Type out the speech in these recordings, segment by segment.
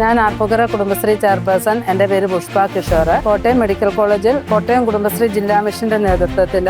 ഞാൻ ആർപ്പുകര കുടുംബശ്രീ ചെയർപേഴ്സൺ. എന്റെ പേര് പുഷ്പ കിഷോർ കോട്ടയം മെഡിക്കൽ കോളേജിൽ കോട്ടയം കുടുംബശ്രീ ജില്ലാ മിഷന്റെ നേതൃത്വത്തിൽ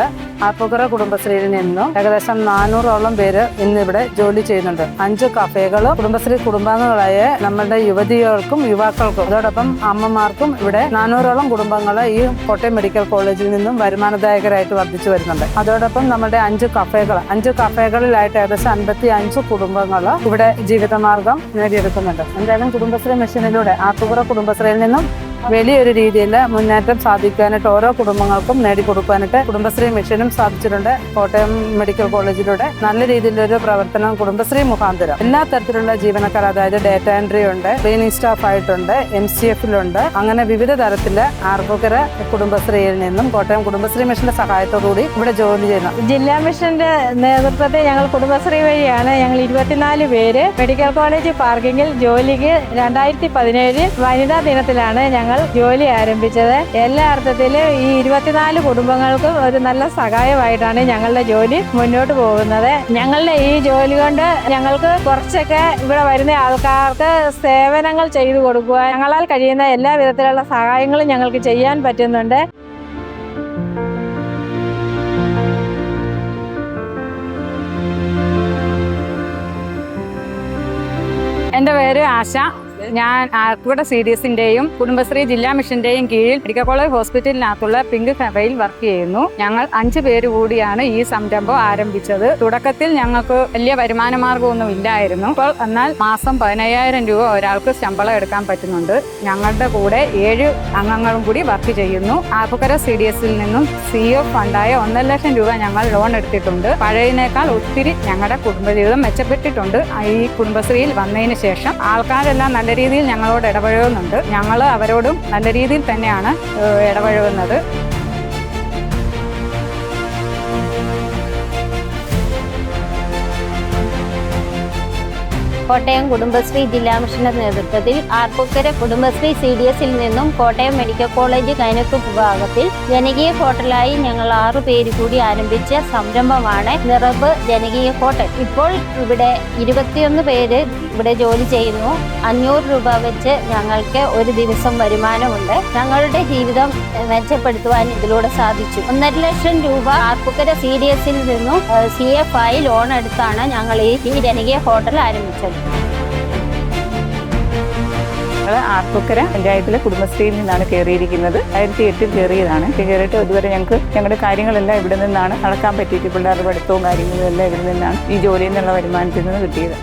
ആർപ്പുകര കുടുംബശ്രീയിൽ നിന്നും ഏകദേശം നാനൂറോളം പേര് ഇന്നിവിടെ ജോലി ചെയ്യുന്നുണ്ട്. അഞ്ച് കഫേകൾ കുടുംബശ്രീ കുടുംബാംഗങ്ങളായ നമ്മുടെ യുവതികൾക്കും യുവാക്കൾക്കും അതോടൊപ്പം അമ്മമാർക്കും ഇവിടെ നാനൂറോളം കുടുംബങ്ങൾ ഈ കോട്ടയം മെഡിക്കൽ കോളേജിൽ നിന്നും വരുമാനദായകരായിട്ട് വർദ്ധിച്ചു വരുന്നുണ്ട്. അതോടൊപ്പം നമ്മുടെ അഞ്ച് കഫേകൾ അഞ്ച് കഫേകളിലായിട്ട് ഏകദേശം അൻപത്തി അഞ്ച് കുടുംബങ്ങൾ ഇവിടെ ജീവിതമാർഗം നേടിയെടുക്കുന്നുണ്ട്. എന്തായാലും കുടുംബശ്രീ മിഷനിലൂടെ ആത്തുപുറ കുടുംബശ്രീയിൽ നിന്നും വലിയൊരു രീതിയിൽ മുന്നേറ്റം സാധിക്കാനായിട്ട് ഓരോ കുടുംബങ്ങൾക്കും നേടിക്കൊടുക്കാനായിട്ട് കുടുംബശ്രീ മിഷനും സാധിച്ചിട്ടുണ്ട് കോട്ടയം മെഡിക്കൽ കോളേജിലൂടെ നല്ല രീതിയിലൊരു പ്രവർത്തനം കുടുംബശ്രീ മുഖാന്തരം. എല്ലാ തരത്തിലുള്ള ജീവനക്കാർ അതായത് ഡേറ്റ എൻട്രി ഉണ്ട് ക്ലീനിങ് സ്റ്റാഫ് ആയിട്ടുണ്ട് എം സി എഫിലുണ്ട്. അങ്ങനെ വിവിധ തരത്തിൽ ആർപ്പുകര കുടുംബശ്രീയിൽ നിന്നും കോട്ടയം കുടുംബശ്രീ മിഷന്റെ സഹായത്തോടുകൂടി ഇവിടെ ജോലി ചെയ്യുന്നു. ജില്ലാ മിഷന്റെ നേതൃത്വത്തിൽ ഞങ്ങൾ കുടുംബശ്രീ വഴിയാണ് ഞങ്ങൾ ഇരുപത്തിനാല് പേര് മെഡിക്കൽ കോളേജ് പാർക്കിങ്ങിൽ ജോലിക്ക് രണ്ടായിരത്തി പതിനേഴ് വനിതാ ദിനത്തിലാണ് ഞങ്ങൾ ജോലി ആരംഭിച്ചത് എല്ലാ അർത്ഥത്തിലും ഈ ഇരുപത്തിനാല് കുടുംബങ്ങൾക്കും ഒരു നല്ല സഹായമായിട്ടാണ് ഞങ്ങളുടെ ജോലി മുന്നോട്ട് പോകുന്നത്. ഞങ്ങളുടെ ഈ ജോലി കൊണ്ട് ഞങ്ങൾക്ക് കുറച്ചൊക്കെ ഇവിടെ വരുന്ന ആൾക്കാർക്ക് സേവനങ്ങൾ ചെയ്തു കൊടുക്കുക ഞങ്ങളാൽ കഴിയുന്ന എല്ലാ വിധത്തിലുള്ള സഹായങ്ങളും ഞങ്ങൾക്ക് ചെയ്യാൻ പറ്റുന്നുണ്ട്. എന്റെ പേര് ആശ. ഞാൻ ആർക്കുട സി ഡി എസിന്റെയും കുടുംബശ്രീ ജില്ലാ മിഷന്റെയും കീഴിൽ മെഡിക്കൽ കോളേജ് ഹോസ്പിറ്റലിനകത്തുള്ള പിങ്ക് കഫയിൽ വർക്ക് ചെയ്യുന്നു. ഞങ്ങൾ അഞ്ചു പേര് കൂടിയാണ് ഈ സംരംഭം ആരംഭിച്ചത്. തുടക്കത്തിൽ ഞങ്ങൾക്ക് വലിയ വരുമാന മാർഗമൊന്നും ഇല്ലായിരുന്നു. അപ്പോൾ എന്നാൽ മാസം പതിനയ്യായിരം രൂപ ഒരാൾക്ക് ശമ്പളം എടുക്കാൻ പറ്റുന്നുണ്ട്. ഞങ്ങളുടെ കൂടെ ഏഴ് അംഗങ്ങളും കൂടി വർക്ക് ചെയ്യുന്നു. ആർപ്പുക്കര സി ഡി എസിൽ നിന്നും സി എഫ് ഫണ്ടായ ഒന്നര ലക്ഷം രൂപ ഞങ്ങൾ ലോൺ എടുത്തിട്ടുണ്ട്. പഴയതിനേക്കാൾ ഒത്തിരി ഞങ്ങളുടെ കുടുംബജീവിതം മെച്ചപ്പെട്ടിട്ടുണ്ട്. ഈ കുടുംബശ്രീയിൽ വന്നതിന് ശേഷം ആൾക്കാരെല്ലാം നല്ല രീതിയിൽ ഞങ്ങളോട് ഇടപഴകുന്നുണ്ട്. ഞങ്ങൾ അവരോടും നല്ല രീതിയിൽ തന്നെയാണ് ഇടപഴകുന്നത്. കോട്ടയം കുടുംബശ്രീ ജില്ലാ മിഷന്റെ നേതൃത്വത്തിൽ ആർപ്പുക്കര കുടുംബശ്രീ സി ഡി എസിൽ നിന്നും കോട്ടയം മെഡിക്കൽ കോളേജ് കൈനത്ത് വിഭാഗത്തിൽ ജനകീയ ഹോട്ടലായി ഞങ്ങൾ ആറു പേര് കൂടി ആരംഭിച്ച സംരംഭമാണ് നിറബ് ജനകീയ ഹോട്ടൽ. ഇപ്പോൾ ഇവിടെ ഇരുപത്തിയൊന്ന് പേര് ഇവിടെ ജോലി ചെയ്യുന്നു. അഞ്ഞൂറ് രൂപ വെച്ച് ഞങ്ങൾക്ക് ഒരു ദിവസം വരുമാനമുണ്ട്. ഞങ്ങളുടെ ജീവിതം മെച്ചപ്പെടുത്തുവാൻ ഇതിലൂടെ സാധിച്ചു. ഒന്നര ലക്ഷം രൂപ ആർപ്പുക്കര സി ഡി എസിൽ നിന്നും സി എഫ് ആയി ലോൺ എടുത്താണ് ഞങ്ങൾ ഈ ജനകീയ ഹോട്ടൽ ആരംഭിച്ചത്. ആർപ്പുക്കര പഞ്ചായത്തിലെ കുടുംബശ്രീയിൽ നിന്നാണ് കയറിയിരിക്കുന്നത്. ആയിരത്തി എട്ടിൽ കയറിയതാണ്. കയറിയിട്ട് ഇതുവരെ ഞങ്ങൾക്ക് ഞങ്ങളുടെ കാര്യങ്ങളെല്ലാം ഇവിടെ നിന്നാണ് നടക്കാൻ പറ്റിയിട്ട് പിള്ളേരുടെ പഠിത്തവും കാര്യങ്ങളും എല്ലാം ഇവിടെ നിന്നാണ് ഈ ജോലിയിൽ നിന്നുള്ള വരുമാനത്തിൽ നിന്ന് കിട്ടിയത്.